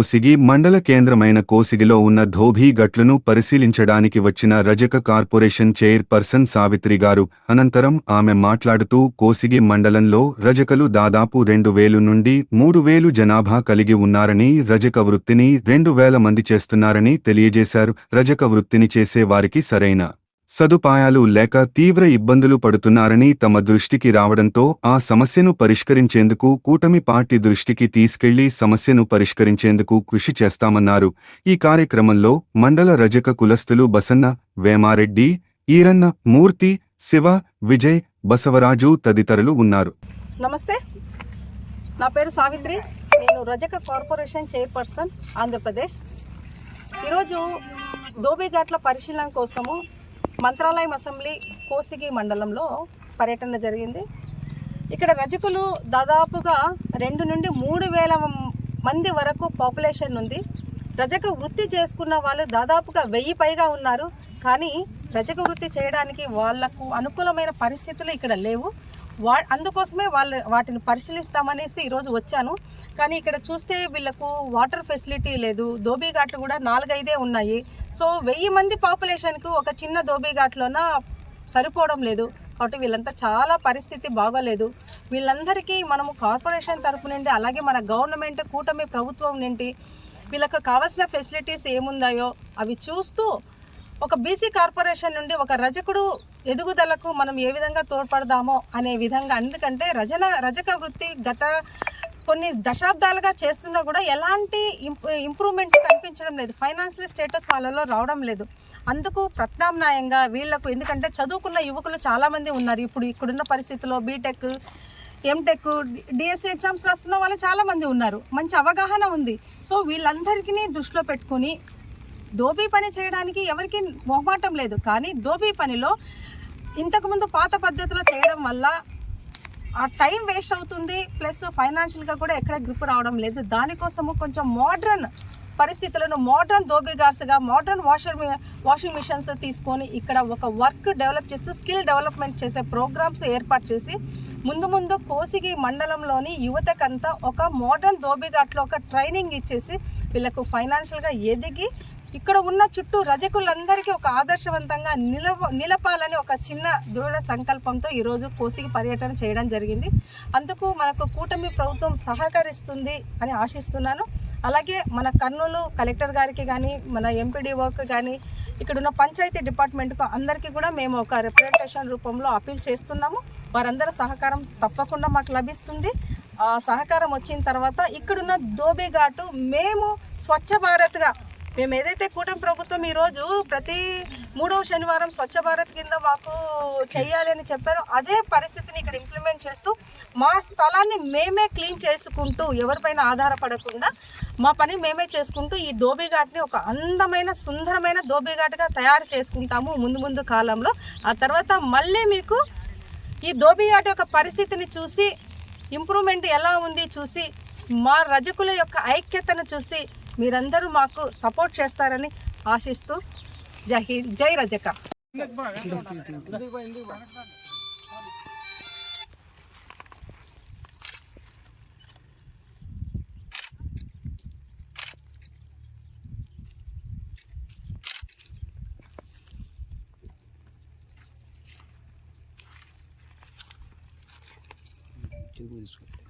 కోసిగి మండల కేంద్రమైన కోసిగిలో ఉన్న ధోబీ గట్లను పరిశీలించడానికి వచ్చిన రజక కార్పొరేషన్ చైర్పర్సన్ సావిత్రి గారు అనంతరం ఆమె మాట్లాడుతూ కోసిగి మండలంలో రజకలు దాదాపు రెండు వేలు నుండి మూడు వేలు జనాభా కలిగి ఉన్నారని రజక వృత్తిని రెండు వేల మంది చేస్తున్నారని తెలియజేశారు. రజక వృత్తిని చేసే వారికి సరైన సదుపాయాలు లేక తీవ్ర ఇబ్బందులు పడుతున్నారని తమ దృష్టికి రావడంతో ఆ సమస్యను పరిష్కరించేందుకు కూటమి పార్టీ దృష్టికి తీసుకెళ్ళి సమస్యను పరిష్కరించేందుకు కృషి చేస్తామన్నారు. ఈ కార్యక్రమంలో మండల రజక కులస్తులు బసన్న వేమారెడ్డి ఈరన్న మూర్తి శివ విజయ్ బసవరాజు తదితరులు ఉన్నారు. నమస్తే. నా పేరు సావిత్రి. నేను రజక కార్పొరేషన్ చైర్పర్సన్ ఆంధ్రప్రదేశ్. ఈరోజు దోబిఘాట్ల పరిశీలన కోసము మంత్రాలయం అసెంబ్లీ కోసిగి మండలంలో పర్యటన జరిగింది. ఇక్కడ రజకులు దాదాపుగా రెండు నుండి మూడు వేల మంది వరకు పాపులేషన్ ఉంది. రజక వృత్తి చేసుకున్న వాళ్ళు దాదాపుగా వెయ్యి పైగా ఉన్నారు. కానీ రజక వృత్తి చేయడానికి వాళ్ళకు అనుకూలమైన పరిస్థితులు ఇక్కడ లేవు. వా అందుకోసమే వాళ్ళు వాటిని పరిశీలిస్తామనేసి ఈరోజు వచ్చాను. కానీ ఇక్కడ చూస్తే వీళ్ళకు వాటర్ ఫెసిలిటీ లేదు. ధోబీఘాట్లు కూడా నాలుగైదే ఉన్నాయి. సో వెయ్యి మంది పాపులేషన్కు ఒక చిన్న ధోబీఘాట్లోన సరిపోవడం లేదు. కాబట్టి వీళ్ళంతా చాలా పరిస్థితి బాగోలేదు. వీళ్ళందరికీ మనము కార్పొరేషన్ తరపు నుండి అలాగే మన గవర్నమెంట్ కూటమి ప్రభుత్వం నుండి వీళ్ళకు కావాల్సిన ఫెసిలిటీస్ ఏముందాయో అవి చూస్తూ ఒక బీసీ కార్పొరేషన్ నుండి ఒక రజకుడు ఎదుగుదలకు మనం ఏ విధంగా తోడ్పడదామో అనే విధంగా ఎందుకంటే రజన రజక వృత్తి గత కొన్ని దశాబ్దాలుగా చేస్తున్నా కూడా ఎలాంటి ఇంప్రూవ్మెంట్ కనిపించడం లేదు. ఫైనాన్షియల్ స్టేటస్ వాళ్ళలో రావడం లేదు. అందుకు ప్రత్యామ్నాయంగా వీళ్ళకు ఎందుకంటే చదువుకున్న యువకులు చాలామంది ఉన్నారు. ఇప్పుడు ఇక్కడున్న పరిస్థితుల్లో బీటెక్ ఎంటెక్ డిఎస్సి ఎగ్జామ్స్ రాస్తున్న వాళ్ళు చాలామంది ఉన్నారు. మంచి అవగాహన ఉంది. సో వీళ్ళందరికీ దృష్టిలో పెట్టుకుని దోబీ పని చేయడానికి ఎవరికి మొహమాటం లేదు. కానీ దోబీ పనిలో ఇంతకుముందు పాత పద్ధతిలో చేయడం వల్ల ఆ టైం వేస్ట్ అవుతుంది. ప్లస్ ఫైనాన్షియల్గా కూడా ఎక్కడ గ్రిప్ రావడం లేదు. దానికోసము కొంచెం మోడ్రన్ పరిస్థితులను మోడ్రన్ దోబిగార్స్గా మోడ్రన్ వాషర్ వాషింగ్ మిషన్స్ తీసుకొని ఇక్కడ ఒక వర్క్ డెవలప్ చేస్తూ స్కిల్ డెవలప్మెంట్ చేసే ప్రోగ్రామ్స్ ఏర్పాటు చేసి ముందు ముందు కోసిగి మండలంలోని యువతకంతా ఒక మోడర్న్ దోబిఘాట్లో ఒక ట్రైనింగ్ ఇచ్చేసి వీళ్ళకు ఫైనాన్షియల్గా ఎదిగి ఇక్కడ ఉన్న చుట్టూ రజకులందరికీ ఒక ఆదర్శవంతంగా నిలవ నిలపాలని ఒక చిన్న దృఢ సంకల్పంతో ఈరోజు కోసికి పర్యటన చేయడం జరిగింది. అందుకు మనకు కూటమి ప్రభుత్వం సహకరిస్తుంది అని ఆశిస్తున్నాను. అలాగే మన కర్నూలు కలెక్టర్ గారికి కానీ మన ఎంపీడీఓకి కానీ ఇక్కడున్న పంచాయతీ డిపార్ట్మెంట్కు అందరికీ కూడా మేము ఒక రిప్రజెంటేషన్ రూపంలో అపీల్ చేస్తున్నాము. వారందరి సహకారం తప్పకుండా మాకు లభిస్తుంది. ఆ సహకారం వచ్చిన తర్వాత ఇక్కడున్న దోబిఘాటు మేము స్వచ్ఛ భారత్గా మేము ఏదైతే కూటమి ప్రభుత్వం ఈరోజు ప్రతి మూడవ శనివారం స్వచ్ఛ భారత్ కింద మాకు చేయాలి అని చెప్పారో అదే పరిస్థితిని ఇక్కడ ఇంప్లిమెంట్ చేస్తూ మా స్థలాన్ని మేమే క్లీన్ చేసుకుంటూ ఎవరిపైన ఆధారపడకుండా మా పని మేమే చేసుకుంటూ ఈ దోబిఘాట్ని ఒక అందమైన సుందరమైన దోబిఘాట్గా తయారు చేసుకుంటాము ముందు ముందు కాలంలో. ఆ తర్వాత మళ్ళీ మీకు ఈ దోబిఘాట్ యొక్క పరిస్థితిని చూసి ఇంప్రూవ్మెంట్ ఎలా ఉంది చూసి మా రజకుల యొక్క ఐక్యతను చూసి మీరందరూ మాకు సపోర్ట్ చేస్తారని ఆశిస్తూ జై హింద్ జై రజక. చెరుకు